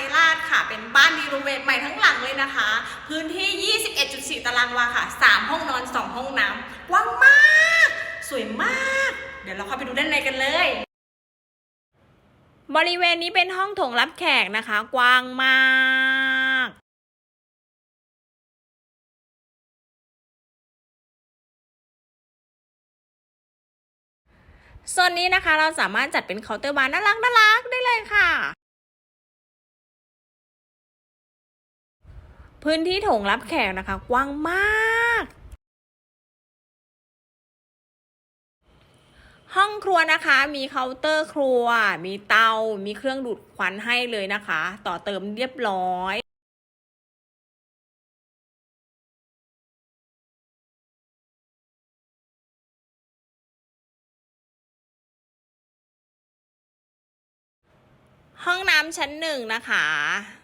ยราชค่ะ เป็นบ้านรีโนเวทใหม่ทั้งหลังเลยนะคะ พื้นที่ 21.4 ตารางวาค่ะ 3 ห้องนอน 2 ห้องน้ำกว้างมาก สวยมาก เดี๋ยวเราเข้าไปดูด้านในกันเลย บริเวณนี้เป็นห้องโถงรับแขกนะคะ กว้างมากโซนนี้นะคะเราสามารถจัดเป็นเคาน์เตอร์บาร์น่ารักน่ารักได้เลยค่ะ พื้นที่โถงรับแขกนะคะ กว้างมาก ห้องครัวนะคะ มีเคาน์เตอร์ครัว มีเตา มีเครื่องดูดควันให้เลยนะคะ ต่อเติมเรียบร้อยห้องน้ำชั้นหนึ่งนะคะ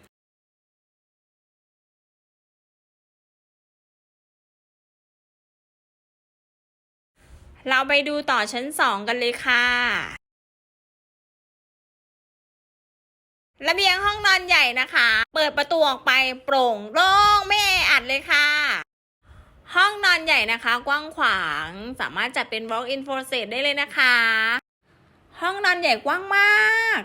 เราไปดูต่อชั้นสองกันเลยค่ะ ระเบียงห้องนอนใหญ่นะคะ เปิดประตูออกไปโปร่งโล่งไม่แออัดเลยค่ะ ห้องนอนใหญ่นะคะ กว้างขวางสามารถจัดเป็น walk in closet ได้เลยนะคะ ห้องนอนใหญ่กว้างมาก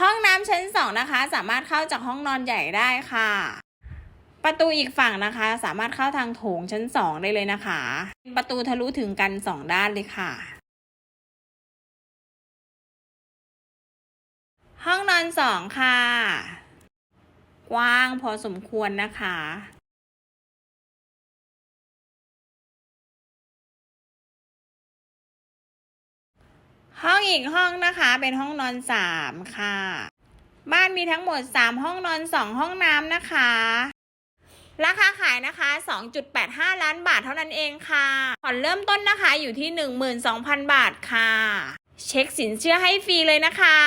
ห้องน้ำชั้นสองนะคะ สามารถเข้าจากห้องนอนใหญ่ได้ค่ะ ประตูอีกฝั่งนะคะ สามารถเข้าทางโถงชั้นสองได้เลยนะคะ ประตูทะลุถึงกันสองด้านเลยค่ะ ห้องนอนสองค่ะ กว้างพอสมควรนะคะ ห้องอีกห้องนะคะ เป็นห้องนอนสามค่ะ บ้านมีทั้งหมดสามห้องนอนสองห้องน้ำนะคะ ราคาขายนะคะ 2.85 ล้านบาทเท่านั้นเองค่ะผ่อนเริ่มต้นนะคะอยู่ที่ 12,000 บาทค่ะ เช็คสินเชื่อให้ฟรีเลยนะคะ